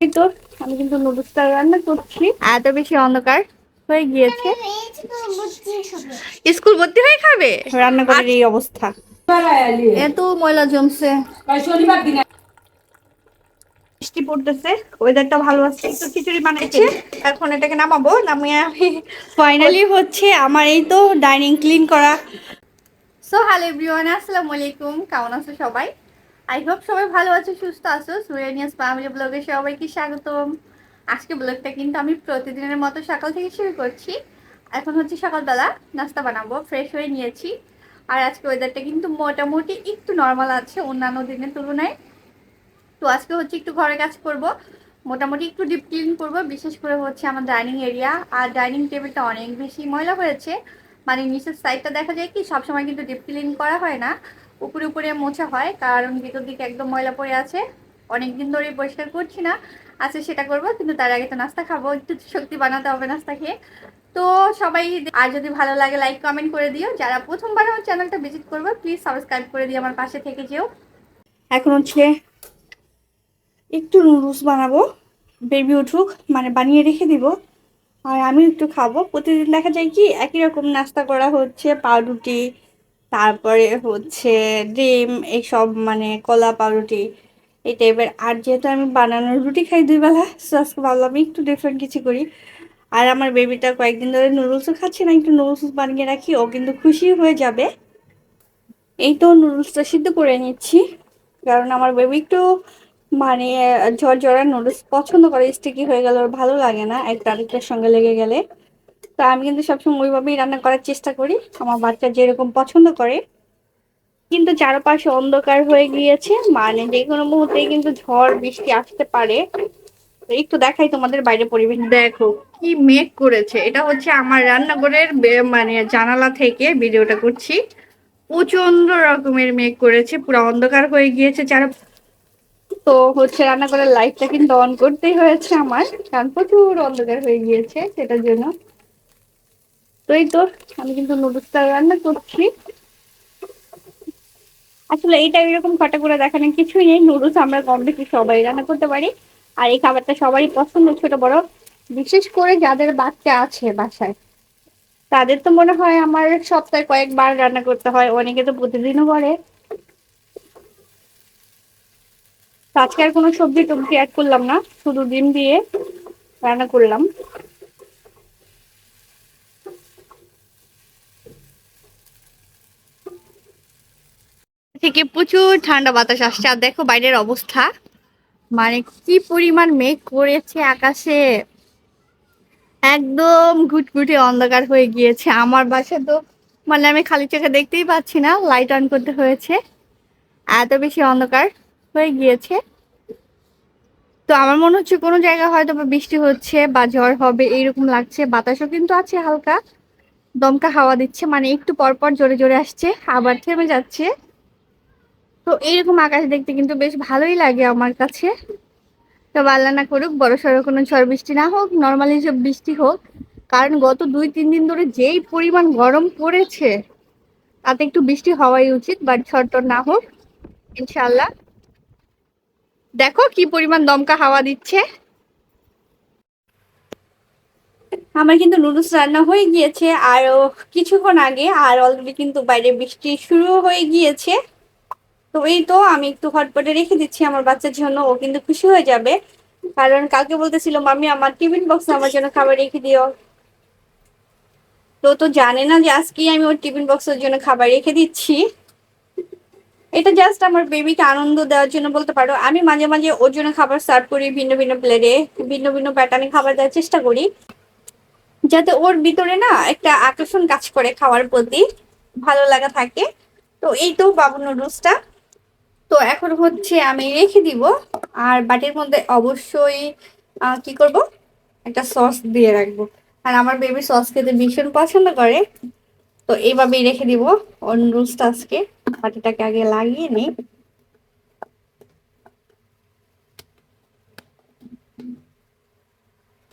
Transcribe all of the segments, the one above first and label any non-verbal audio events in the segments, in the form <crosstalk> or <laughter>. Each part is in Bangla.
তো আমি কিন্তু নুডলসটা রান্না করছি। এত বেশি অন্ধকার। হয়ে গিয়েছে। স্কুল ভর্তি হয়ে খাবে? রান্নাঘরের এই অবস্থা। এত ময়লা জমছে। বৃষ্টি পড়তেছে ওয়েদারটা ভালো আছে একটু খিচুড়ি বানাইছি। এখন এটাকে নামাবো নামিয়ে আমি ফাইনালি হচ্ছে আমার এই তো ডাইনিং ক্লিন করা। সো হ্যালো এভরিওয়ান আসসালামু আলাইকুম। কেমন আছো সবাই? আই হোপ সবাই ভালো আছো, সুস্থ আছো। সুরেনিয়াস ফ্যামিলি ব্লগে সবাইকে স্বাগতম। আজকে ব্লগটা কিন্তু আমি প্রতিদিনের মতো সকাল থেকে শুরু করছি। এখন হচ্ছে সকালবেলা নাস্তা বানাবো ফ্রেশ হয়ে নিয়েছি। আর আজকে ওয়েদারটা কিন্তু মোটামুটি একটু নর্মাল আছে, অন্যান্য দিনের তুলনায়। তো আজকে হচ্ছে একটু ঘরে কাজ করব, মোটামুটি একটু ডিপ ক্লিন করব, বিশেষ করে হচ্ছে আমার ডাইনিং এরিয়া আর ডাইনিং টেবিলটা অনেক বেশি ময়লা হয়েছে। মানে নিচের সাইডটা দেখা যায় কি, সবসময় কিন্তু ডিপ ক্লিন করা হয় না। উপরে উপরে মোছা হয়, কারণ ভিতর দিকে একদম ময়লা পড়ে আছে। অনেক দিন ধরে পরিষ্কার করছি না। আজকে সেটা করব, কিন্তু তার আগে তো নাস্তা খাব। একটু শক্তি বানাতে হবে নাস্তা খেয়ে। তো সবাই, আর যদি ভালো লাগে লাইক কমেন্ট করে দিও। যারা প্রথমবার আমার চ্যানেলটা ভিজিট করব প্লিজ সাবস্ক্রাইব করে দিও আমার পাশে থেকে যেও। এখন হচ্ছে একটু নুডলস বানাবো। বেবি উঠুক মানে বানিয়ে রেখে দিব। আর আমি একটু খাব। প্রতিদিন দেখা যায় কি, একই রকম নাস্তা করা হচ্ছে, পাউরুটি তারপরে হচ্ছে ডিম, এইসব মানে কলা পাউরুটি, এই টাইপের আর যেহেতু আমি বানানোর রুটি খাই দুই বেলা সো আজকে ভাবলাম একটু ডিফারেন্ট কিছু করি। আর আমার বেবিটা কয়েকদিন ধরে নুডলসও খাচ্ছে না, একটু নুডলস বানিয়ে রাখি, ও কিন্তু খুশি হয়ে যাবে। এই তো নুডলসটা সিদ্ধ করে নিচ্ছি, কারণ আমার বেবি একটু মানে ঝরঝরা নুডলস পছন্দ করে স্টিকি হয়ে গেলে ওর ভালো লাগে না, একটা আরেকটার সঙ্গে লেগে গেলে। তো আমি কিন্তু সবসময় ওইভাবেই রান্না করার চেষ্টা করি। আমার বাচ্চা যেরকম পছন্দ করে। কিন্তু চারপাশে অন্ধকার হয়ে গিয়েছে। মানে যে কোনো মুহূর্তেই কিন্তু ঝড় বৃষ্টি আসতে পারে। একটু দেখাই তোমাদের বাইরে পরিবেশ। দেখো কি মেঘ করেছে। এটা হচ্ছে আমার রান্নাঘরের মানে জানালা থেকে ভিডিওটা করছি। প্রচণ্ড রকমের মেঘ করেছে। পুরো অন্ধকার হয়ে গিয়েছে চার তো হচ্ছে রান্নাঘরের লাইটটা কিন্তু অন করতেই হয়েছে আমার। কারণ প্রচুর অন্ধকার হয়ে গিয়েছে সেটার জন্য। তো এই তো আমি কিন্তু নুডলসটা রান্না করছি। আসলে এইটা এরকম খাটা করে দেখানোর কিছুই নেই, নুডলস আমরা কম বেশি সবাই রান্না করতে পারি। আর এই খাবারটা সবারই পছন্দ, ছোট বড়। বিশেষ করে যাদের বাচ্চা আছে বাসায়, তাদের তো মনে হয় আমার সপ্তাহে কয়েকবার রান্না করতে হয়, অনেকে তো প্রতিদিনও করে। আজকে আর কোনো সবজি টবজি অ্যাড করলাম না, শুধু ডিম দিয়ে রান্না করলাম। থেকে প্রচুর ঠান্ডা বাতাস আসছে। আর দেখো বাইরের অবস্থা। মানে কি পরিমাণ মেঘ করেছে আকাশে। একদম ঘুটঘুটে অন্ধকার হয়ে গিয়েছে। আমার বাসা তো মানে আমি খালি চোখে দেখতেই পাচ্ছি না লাইট অন করতে হয়েছে। এত বেশি অন্ধকার হয়ে গিয়েছে। তো আমার মনে হচ্ছে কোনো জায়গায় হয়তো বা বৃষ্টি হচ্ছে বা ঝড় হবে, এইরকম লাগছে। বাতাসও কিন্তু আছে হালকা। দমকা হাওয়া দিচ্ছে মানে একটু পর পর জোরে জোরে আসছে। আবার থেমে যাচ্ছে। তো এইরকম আকাশ দেখতে কিন্তু বেশ ভালোই লাগে আমার কাছে। তো আল্লাহ না করুক, বড় সড়ো কোনো ঝড় বৃষ্টি না হোক, নর্মালি সব বৃষ্টি হোক, কারণ গত দুই, তিন দিন ধরে যেই পরিমাণ গরম পড়েছে, তাতে একটু বৃষ্টি হওয়াই উচিত, বাট ঝড় না হোক ইনশাল্লাহ দেখো কি পরিমাণ দমকা হাওয়া দিচ্ছে। আমার কিন্তু নুডলস রান্না হয়ে গিয়েছে আরও কিছুক্ষণ আগে, আর অলরেডি কিন্তু বাইরে বৃষ্টি শুরু হয়ে গিয়েছে। তো এই তো আমি একটু হটপটে রেখে দিচ্ছি আমার বাচ্চার জন্য, ও কিন্তু খুশি হয়ে যাবে। কারণ কালকে বলতেছিল মামি আমার টিফিন বক্সে আমার জন্য খাবার রেখে দিও। তো তো জানে না যে আজকে আমি ওর টিফিন বক্সের জন্য খাবার রেখে দিচ্ছি। এটা জাস্ট আমার বেবিকে আনন্দ দেওয়ার জন্য বলতে পারো। আমি মাঝে মাঝে ওর জন্য খাবার সার্ভ করি, ভিন্ন ভিন্ন প্লেটে ভিন্ন ভিন্ন প্যাটার্নে খাবার দেওয়ার চেষ্টা করি। যাতে ওর ভিতরে না একটা আকর্ষণ কাজ করে খাওয়ার প্রতি, ভালো লাগা থাকে। তো এই তো বাবু নুডলসটা তো এখন হচ্ছে আমি রেখে দিব। আর বাটির মধ্যে অবশ্যই কি করব? একটা সস দিয়ে রাখব। আর আমার বেবি সস খেতে ভীষণ পছন্দ করে। তো এইভাবেই রেখে দিব। ওর নুডলসটা আজকে বাটিটাকে আগে লাগিয়ে নিই।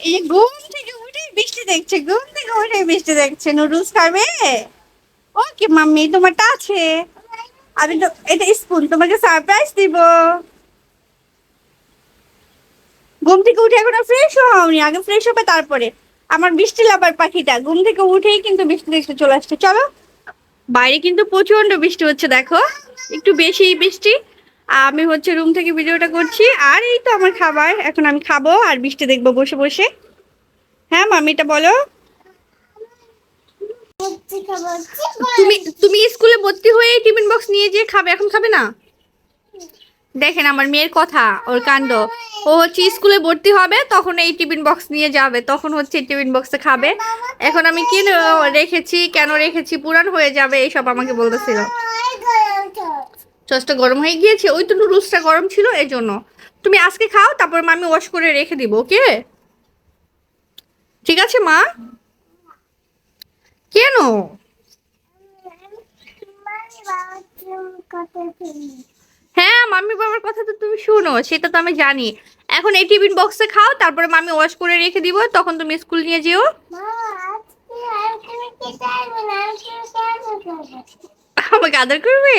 এই ঘুম থেকে উঠে বৃষ্টি দেখছে, ঘুম থেকে উঠে বৃষ্টি দেখছে। নুডলস খাবে? ওকে মাম্মি তোমারটা আছে? আমি তো এটা স্পুন তোমাকে সারপ্রাইজ দিব। ঘুম থেকে উঠে এখনও ফ্রেশ হওনি, আগে ফ্রেশ হবে তারপরে। আমার বৃষ্টি লাভার পাখিটা, ঘুম থেকে উঠেই কিন্তু বৃষ্টি দেখতে চলে আসছে। চলো। বাইরে কিন্তু প্রচণ্ড বৃষ্টি হচ্ছে, দেখো। একটু বেশি বৃষ্টি। আমি হচ্ছে রুম থেকে ভিডিওটা করছি। আর এই তো আমার খাবার। এখন আমি খাব আর বৃষ্টি দেখব বসে বসে। হ্যাঁ মামিটা বলো। তুমি তুমি স্কুলে ভর্তি হয়ে টিফিন বক্স নিয়ে যেয়ে খাবে, এখন খাবে না? দেখেন আমার মেয়ের কথা, ওর কাণ্ড। ও হচ্ছে স্কুলে ভর্তি হবে, তখন এই টিফিন বক্স নিয়ে যাবে, তখন হচ্ছে টিফিন বক্সে খাবে। এখন আমি কেন রেখেছি কেন রেখেছি, পুরান হয়ে যাবে, এইসব আমাকে বলতেছিল। সসটা গরম হয়ে গিয়েছে, ওই তো নুডলসটা গরম ছিল এই জন্য তুমি আজকে খাও, তারপর মা আমি ওয়াশ করে রেখে দিব ওকে ঠিক আছে, মা? কেন? হ্যাঁ মাম্মি বাবার কথা তো তুমি শুনো, সেটা তো আমি জানি। এখন এই টিফিন বক্সে খাও, তারপরে মামি ওয়াশ করে রেখে দিব, তখন তুমি স্কুল নিয়ে যেও। আমাকে আদর করবে?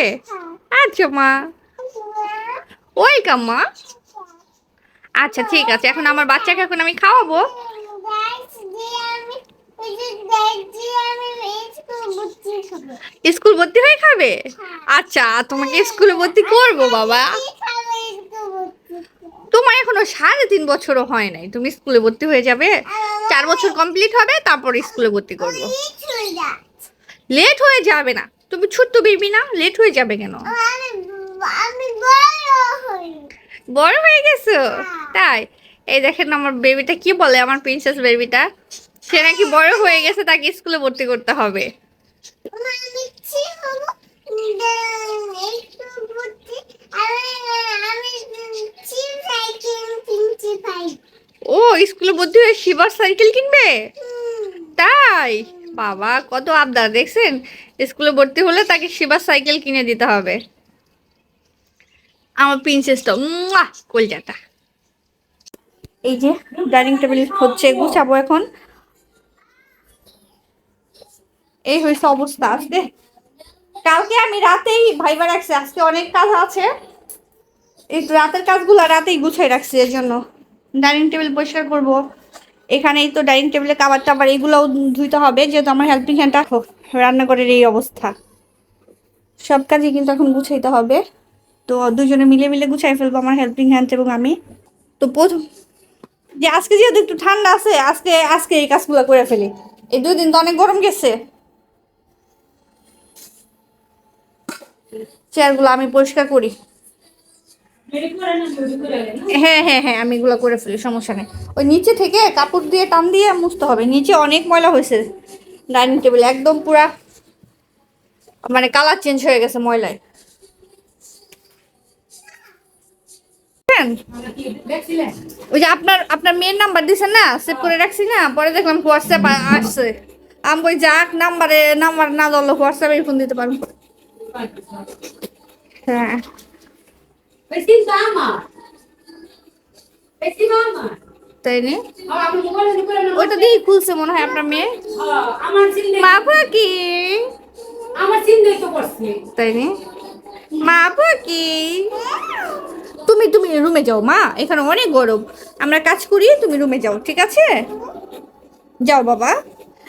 আচ্ছা মা। ওয়েলকাম মা আচ্ছা ঠিক আছে, এখন আমার বাচ্চাকে এখন আমি খাওয়াবো। স্কুল ভর্তি হয়ে খাবে? আচ্ছা তোমাকে স্কুলে ভর্তি করব, বাবা। তোমার এখনও সাড়ে তিন বছরও হয় নাই। তুমি স্কুলে ভর্তি হয়ে যাবে। চার বছর কমপ্লিট হবে, তারপর স্কুলে ভর্তি করব। লেট হয়ে যাবে না। তুমি ছোট্ট বেবি না লেট হয়ে যাবে কেন? বড় হয়ে গেছো? তাই? এই দেখেন আমার বেবিটা কি বলে, আমার প্রিন্সেস বেবিটা সে নাকি বড় হয়ে গেছে, তাকে স্কুলে ভর্তি করতে হবে। ও স্কুলে ভর্তি হয়ে শিবার সাইকেল কিনবে? তাই? বাবা কত আবদার দেখছেন? স্কুলে ভর্তি হলে তাকে শিবার সাইকেল কিনে দিতে হবে। আমার প্রিন্সেসটা কলজাটা। এই যে ডাইনিং টেবিল হচ্ছে গুছাবো এখন। এই হয়েছে অবস্থা আজকে। কালকে আমি রাতেই ভাইবা রাখছি, আজকে অনেক কাজ আছে। এই তো রাতের কাজগুলো রাতেই গুছাই রাখছি এর জন্য। ডাইনিং টেবিল পরিষ্কার করব। এখানেই তো ডাইনিং টেবিলে কাবার টাবার এগুলোও ধুইতে হবে, যেহেতু আমার হেল্পিং হ্যান্ডটা রান্নাঘরের এই অবস্থা। সব কাজই কিন্তু এখন গুছাইতে হবে। তো দুজনে মিলে মিলে গুছাই ফেলব আমার হেল্পিং হ্যান্ড এবং আমি। তো প্রথম যে আজকে যেহেতু একটু ঠান্ডা আছে, আজকে আজকে এই কাজগুলো করে ফেলি। এই দুই দিন তো অনেক গরম গেছে। চেয়ারগুলো আমি পরিষ্কার করি। হ্যাঁ হ্যাঁ হ্যাঁ আমি এগুলো করে ফেলি সমস্যা নেই। ওই নিচে থেকে কাপড় দিয়ে টান দিয়ে মুছতে হবে। নিচে অনেক ময়লা হয়েছে ডাইনিং টেবিল একদম পুরা মানে কালার চেঞ্জ হয়ে গেছে ময়লায়। ওই যে আপনার আপনার মেয়ের নাম্বার দিছেন না? সেভ করে রাখছি না? পরে দেখলাম হোয়াটসঅ্যাপ আসছে। আমি যাক নাম্বারে নাম্বার না দল হোয়াটসঅ্যাপে ফোন দিতে পারব। হ্যাঁ. তাই নি? ওইটা দিয়ে খুলছে মনে হয় আপনার মেয়ে। আমার চিন্তা মা কি? তো করছে। তাই নি? মা কি? তুমি তুমি রুমে যাও মা। এখানে অনেক গরম। আমরা কাজ করি তুমি রুমে যাও ঠিক আছে? যাও বাবা।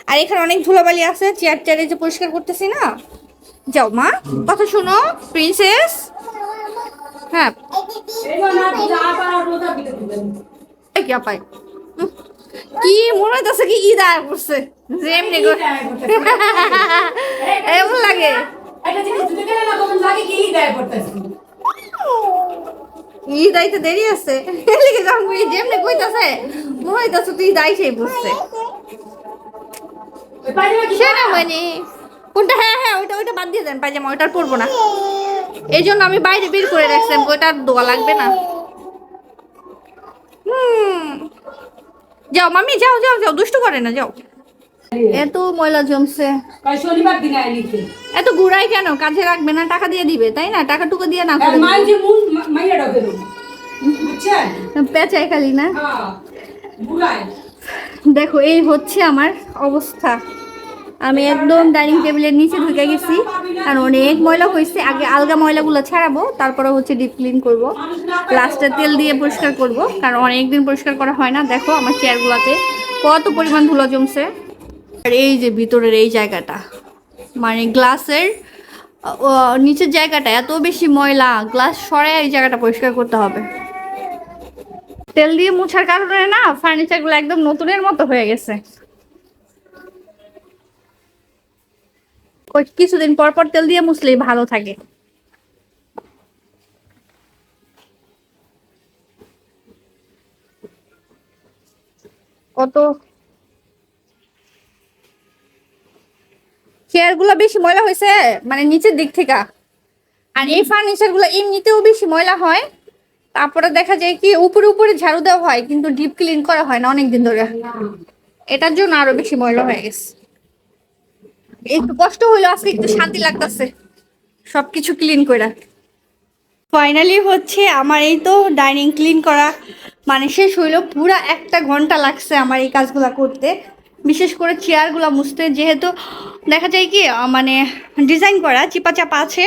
আর এখানে অনেক ধুলাবালি আছে চেয়ার চেয়ারে যে পরিষ্কার করতেছি না? যাও মা। কথা শোনো প্রিন্সেস হ্যাঁ। কি মনে হইতেছে কি ঈদ আয় করছে? যে এমনি <laughs> এমন লাগে। দেয় ঈদ আইতে দেরি আছে। এদিকে যখন তুই যেমনি কইতাছে মনে হইতাছে তুই ঈদ আইসেই বুঝছে ওই কোনটা? হ্যাঁ হ্যাঁ ওইটা ওইটা বাদ দিয়ে দেন পায়জামা ওইটার পরবো না। এই জন্য আমি বাইরে বের করে রাখছিলাম ওইটার দোয়া লাগবে না। যাও মামি যাও যাও যাও দুষ্টু করে না যাও। এত ময়লা জমছে। এত ঘুরাই কেন? কাজে রাখবে না টাকা দিয়ে দিবে তাই না? টাকা টুকু দিয়ে না আর। পেঁচাই খালি না? হ্যাঁ দেখো এই হচ্ছে আমার অবস্থা। আমি একদম ডাইনিং টেবিলের নিচে ঢুকে গেছি আর অনেক ময়লা হয়েছে। আগে আলগা ময়লাগুলো ছাড়াবো, তারপরে হচ্ছে ডিপ ক্লিন করব। লাস্টে তেল দিয়ে পরিষ্কার করব, কারণ অনেকদিন পরিষ্কার করা হয় না। দেখো আমার চেয়ারগুলোতে কত পরিমাণ ধুলো জমছে। আর এই যে ভিতরের এই জায়গাটা মানে গ্লাসের নিচের জায়গাটা এত বেশি ময়লা, গ্লাস সরে এই জায়গাটা পরিষ্কার করতে হবে। তেল দিয়ে মোছার কারণে না ফার্নিচারগুলো একদম নতুনের মতো হয়ে গেছে। কিছুদিন পর পর তেল দিয়ে মুছলেই ভালো থাকে। কত? চেয়ারগুলো বেশি ময়লা হয়েছে মানে নিচের দিক থেকে। আর এই ফার্নিচারগুলো এমনিতেও বেশি ময়লা হয়। তারপরে দেখা যায় কি, উপরে উপরে ঝাড়ু দেওয়া হয়, কিন্তু ডিপ ক্লিন করা হয় না অনেকদিন ধরে। এটার জন্য আরও বেশি ময়লা হয়ে গেছে। একটু কষ্ট হইল, আজকে একটু শান্তি লাগতেছে। সবকিছু ক্লিন করে ফাইনালি হচ্ছে আমার এই তো ডাইনিং ক্লিন করা। মানে শেষ হইল, পুরা একটা ঘণ্টা লাগছে আমার এই কাজগুলো করতে। বিশেষ করে চেয়ারগুলো মুছতে, যেহেতু দেখা যায় কি মানে ডিজাইন করা চিপা চাপা আছে,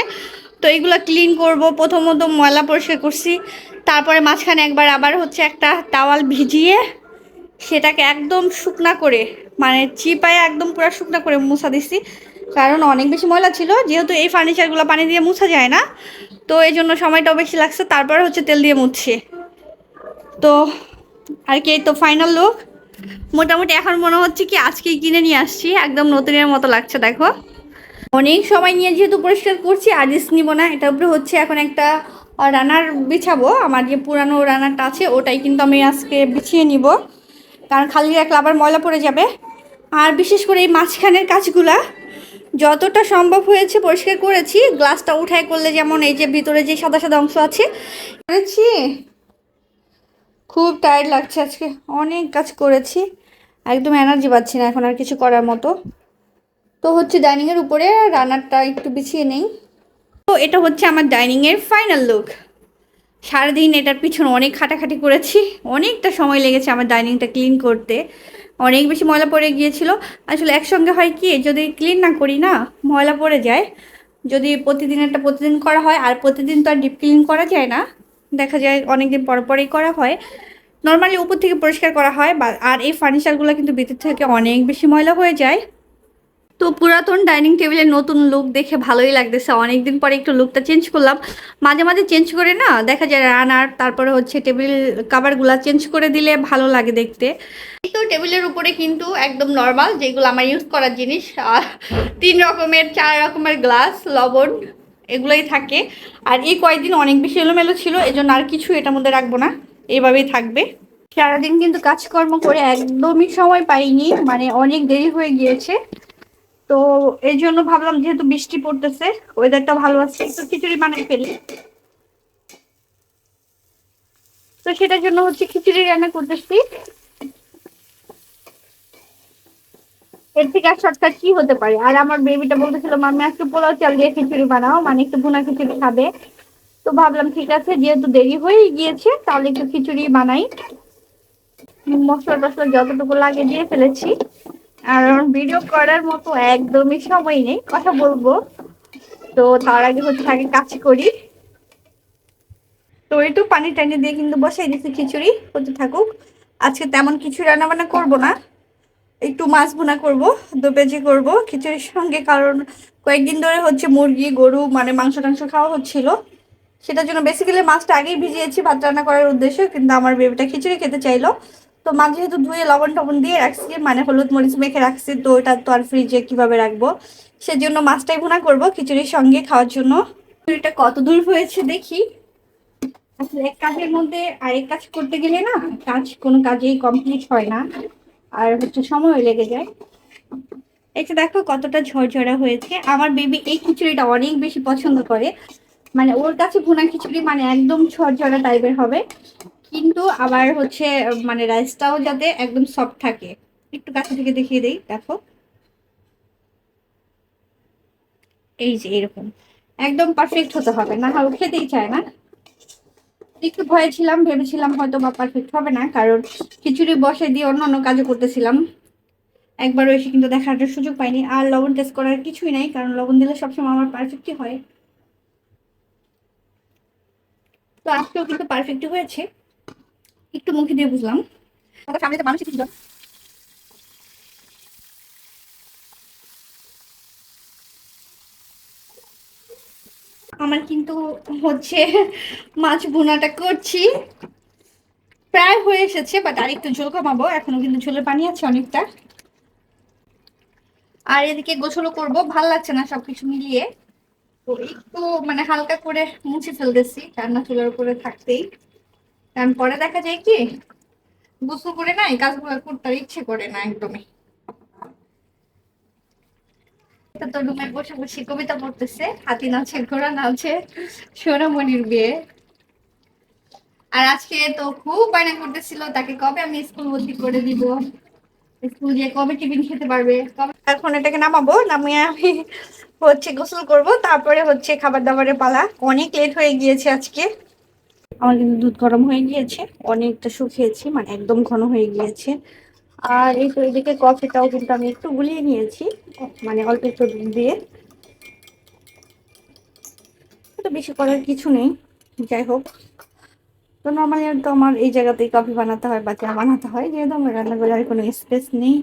তো এগুলো ক্লিন করব। প্রথমত ময়লা পরিষ্কার করছি, তারপরে মাঝখানে একবার আবার হচ্ছে একটা টাওয়াল ভিজিয়ে সেটাকে একদম শুকনা করে মানে চিপায় একদম পুরো শুকনা করে মুছা দিছি। কারণ অনেক বেশি ময়লা ছিল, যেহেতু এই ফার্নিচারগুলো পানি দিয়ে মুছা যায় না। তো এই জন্য সময়টাও বেশি লাগছে, তারপর হচ্ছে তেল দিয়ে মুছছি। তো আর কি তো ফাইনাল লুক মোটামুটি এখন মনে হচ্ছে কি আজকেই কিনে নিয়ে আসছি, একদম নতুনের মতো লাগছে, দেখো। অনেক সময় নিয়ে যেহেতু পরিষ্কার করছি, আর রিস্ক নিব না এটার উপরে হচ্ছে এখন একটা রানার বিছাবো। আমার যে পুরানো রানারটা আছে, ওটাই কিন্তু আমি আজকে বিছিয়ে নিব। কারণ খালি রাখলে আবার ময়লা পড়ে যাবে। আর বিশেষ করে এই মাঝখানের কাজগুলা, যতটা সম্ভব হয়েছে পরিষ্কার করেছি। গ্লাসটা উঠায় করলে যেমন এই যে ভিতরে যে সাদা সাদা অংশ আছে করেছি খুব টায়ার্ড লাগছে আজকে। অনেক কাজ করেছি। একদম এনার্জি পাচ্ছি না এখন আর কিছু করার মতো। তো হচ্ছে ডাইনিংয়ের উপরে রান্নারটা একটু বিছিয়ে নেই। তো এটা হচ্ছে আমার ডাইনিংয়ের ফাইনাল লুক সারাদিন এটার পিছনে অনেক খাটাখাটি করেছি, অনেকটা সময় লেগেছে আমার ডাইনিংটা ক্লিন করতে। অনেক বেশি ময়লা পড়ে গিয়েছিল। আসলে একসঙ্গে হয় কি, যদি ক্লিন না করি না, ময়লা পড়ে যায়। যদি প্রতিদিন একটা প্রতিদিন করা হয়, আর প্রতিদিন তো আর ডিপ ক্লিন করা যায় না। দেখা যায় অনেকদিন পর পরেই করা হয়। নর্মালি উপর থেকে পরিষ্কার করা হয় আর এই ফার্নিচারগুলো কিন্তু ভিতর থেকে অনেক বেশি ময়লা হয়ে যায়। তো পুরাতন ডাইনিং টেবিলের নতুন লুক দেখে ভালোই লাগতেছে। অনেকদিন পরে একটু লুকটা চেঞ্জ করলাম। মাঝে মাঝে চেঞ্জ করে না, দেখা যায় রানার, তারপরে হচ্ছে টেবিল কাভারগুলো চেঞ্জ করে দিলে ভালো লাগে দেখতে। তো টেবিলের উপরে কিন্তু একদম নর্মাল যেগুলো আমার ইউজ করার জিনিস তিন রকমের, চার রকমের গ্লাস লবণ এগুলোই থাকে। আর এই কয়েকদিন অনেক বেশি এলোমেলো ছিল এই জন্য আর কিছু এটার মধ্যে রাখব না। এইভাবেই থাকবে। সারাদিন কিন্তু কাজকর্ম করে একদমই সময় পাইনি মানে অনেক দেরি হয়ে গিয়েছে। তো এই জন্য ভাবলাম যেহেতু বৃষ্টি পড়তেছে ওয়েদারটা ভালো আছে, একটু খিচুড়ি বানিয়ে ফেলি। তো সেটার জন্য হচ্ছে খিচুড়ি রান্না করতেছি। এর থেকে আর শর্টকাট কি হতে পারে? আর আমার বেবিটা বলতেছিল মামি আজকে পোলাও চাল দিয়ে খিচুড়ি বানাও মানে একটু ভুনা খিচুড়ি খাবে। তো ভাবলাম, ঠিক আছে, যেহেতু দেরি হয়ে গিয়েছে, তাহলে একটু খিচুড়ি বানাই। মশলা টসলা যতটুকু লাগে দিয়ে ফেলেছি। আর ভিডিও করার মতো একদমই সময় নেই, কথা বলব। তো তার আগে হচ্ছে আগে কাজ করি। তো একটু পানি টানি দিয়ে কিন্তু বসাই দিচ্ছি খিচুড়ি হতে থাকুক। আজকে তেমন কিছু রান্না বান্না করব না। একটু মাছ ভুনা করব দু পেজি করব খিচুড়ির সঙ্গে, কারণ কয়েকদিন ধরে হচ্ছে মুরগি, গরু মানে মাংস টাংস খাওয়া হচ্ছিল। সেটার জন্য বেসিক্যালি মাছটা আগেই ভিজিয়েছি, ভাত রান্না করার উদ্দেশ্যে, কিন্তু আমার বেবিটা খিচুড়ি খেতে চাইলো। তো মাছ যেহেতু ধুয়ে লবণ টবণ দিয়ে রাখছি মানে হলুদ মরিচ মেখে রাখছি, তো ওটা তো আর ফ্রিজে কীভাবে রাখব? সেজন্য মাছটাই ভুনা করব খিচুড়ির সঙ্গে খাওয়ার জন্য। খিচুড়িটা কত দূর হয়েছে দেখি? আসলে এক কাজের মধ্যে আরেক কাজ করতে গেলে না, কাজ কোনো কাজেই কমপ্লিট হয় না, আর হচ্ছে সময় লেগে যায়। এটা দেখো কতটা ঝরঝরা হয়েছে। আমার বেবি এই খিচুড়িটা অনেক বেশি পছন্দ করে। মানে ওর কাছে ভুনা খিচুড়ি মানে একদম ঝরঝরা টাইপের হবে। কিন্তু আবার হচ্ছে মানে রাইসটাও যাতে একদম সফট থাকে। একটু কাছে থেকে দেখিয়ে দেই, দেখো। এই যে এরকম। একদম পারফেক্ট হতে হবে, না হলে খেতেই চায় না। একটু ভয়ে ছিলাম, ভেবেছিলাম হয়তো বা পারফেক্ট হবে না, কারণ খিচুড়ি বসে দিয়ে অন্য অন্য কাজও করতেছিলাম। একবারও এসে কিন্তু দেখার সুযোগ পাইনি। আর লবণ টেস্ট করার কিছুই নাই, কারণ লবণ দিলে সবসময় আমার পারফেক্টই হয়। তো আজকেও কিন্তু পারফেক্ট হয়েছে। একটু মুখে দিয়ে বুঝলাম। আমার সামনে তো মানুষ ছিল। আমার কিন্তু হচ্ছে মাছ ভুনাটা করছি। প্রায় হয়ে এসেছে বাট আর একটু ঝোল কমাবো। এখনও কিন্তু ঝোলের পানি আছে অনেকটা। আর এদিকে গোসলও করব। ভালো লাগছে না সবকিছু মিলিয়ে। তো একটু মানে হালকা করে মুছে ফেলতেছি রান্না চুলার উপরে থাকতেই। কারণ পরে দেখা যায় কি, গোসল করে না এই কাজগুলো করতে ইচ্ছে করে না একদমই। তো রুমে বসে বসে কবিতা পড়তেছে, হাতি নাচে, ঘোড়া নাচে, সোনামণির বিয়ে। আর আজকে তো খুব বায়না করতেছিল, তাকে কবে আমি স্কুল ভর্তি করে দিব? স্কুল গিয়ে কবে টিফিন খেতে পারবে? এখন এটাকে নামাবো, নামিয়ে আমি হচ্ছে গোসল করব, তারপরে হচ্ছে খাবার দাবারের পালা। অনেক লেট হয়ে গিয়েছে আজকে। আমার কিন্তু দুধ গরম হয়ে গিয়েছে, অনেকটা শুকিয়েছি মানে একদম ঘন হয়ে গিয়েছে। আর এই তো এদিকে কফিটাও কিন্তু আমি একটু গুলিয়ে নিয়েছি মানে অল্প একটু দুধ দিয়ে। বেশি করার কিছু নেই, যাই হোক। তো নর্মালি তো আমার এই জায়গাতেই কফি বানাতে হয় বা চা বানাতে হয়, যেহেতু আমার রান্নাঘরে আর কোনো স্পেস নেই।